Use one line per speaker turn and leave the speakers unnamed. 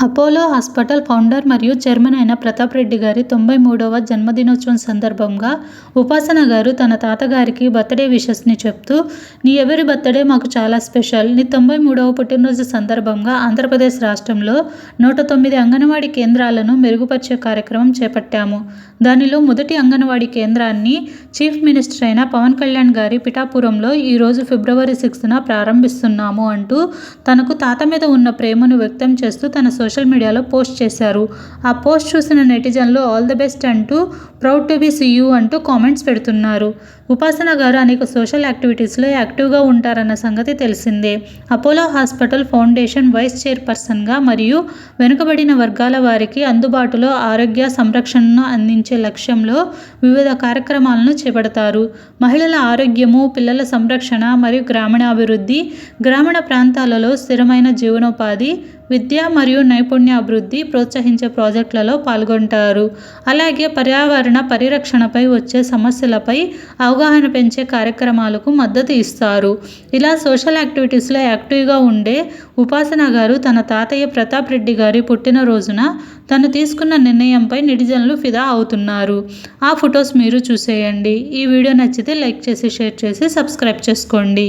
Apollo hospital founder మరియు chairman అయిన ప్రతాప్ రెడ్డి గారి తొంభై మూడవ జన్మదినోత్సవం సందర్భంగా ఉపాసన గారు తన తాతగారికి బర్త్డే విషెస్ని చెప్తూ నీ ఎవరి బర్త్డే మాకు చాలా స్పెషల్. నీ తొంభై మూడవ పుట్టినరోజు సందర్భంగా ఆంధ్రప్రదేశ్ రాష్ట్రంలో నూట తొమ్మిది అంగన్వాడీ కేంద్రాలను మెరుగుపరిచే కార్యక్రమం చేపట్టాము. దానిలో మొదటి అంగన్వాడీ కేంద్రాన్ని చీఫ్ మినిస్టర్ అయిన పవన్ కళ్యాణ్ గారి పిఠాపురంలో ఈరోజు ఫిబ్రవరి సిక్స్త్న ప్రారంభిస్తున్నాము అంటూ తనకు తాత మీద ఉన్న ప్రేమను వ్యక్తం చేస్తూ తన సోషల్ సోషల్ మీడియాలో పోస్ట్ చేశారు. ఆ పోస్ట్ చూసిన నెటిజన్లు ఆల్ ద బెస్ట్ అంటూ ప్రౌడ్ టు బి సీయూ అంటూ కామెంట్స్ పెడుతున్నారు. ఉపాసన గారు అనేక సోషల్ యాక్టివిటీస్లో యాక్టివ్గా ఉంటారన్న సంగతి తెలిసిందే. అపోలో హాస్పిటల్ ఫౌండేషన్ వైస్ చైర్పర్సన్గా మరియు వెనుకబడిన వర్గాల వారికి అందుబాటులో ఆరోగ్య సంరక్షణను అందించే లక్ష్యంలో వివిధ కార్యక్రమాలను చేపడతారు. మహిళల ఆరోగ్యము పిల్లల సంరక్షణ మరియు గ్రామీణాభివృద్ధి గ్రామీణ ప్రాంతాలలో స్థిరమైన జీవనోపాధి విద్య మరియు నైపుణ్య అభివృద్ధి ప్రోత్సహించే ప్రాజెక్టులలో పాల్గొంటారు. అలాగే పర్యావరణ పరిరక్షణపై వచ్చే సమస్యలపై అవగాహన పెంచే కార్యక్రమాలకు మద్దతు ఇస్తారు. ఇలా సోషల్ యాక్టివిటీస్లో యాక్టివ్గా ఉండే ఉపాసన గారు తన తాతయ్య ప్రతాప్ రెడ్డి గారి పుట్టినరోజున తను తీసుకున్న నిర్ణయంపై నిడిజనులు ఫిదా అవుతున్నారు. ఆ ఫొటోస్ మీరు చూసేయండి. ఈ వీడియో నచ్చితే లైక్ చేసి షేర్ చేసి సబ్స్క్రైబ్ చేసుకోండి.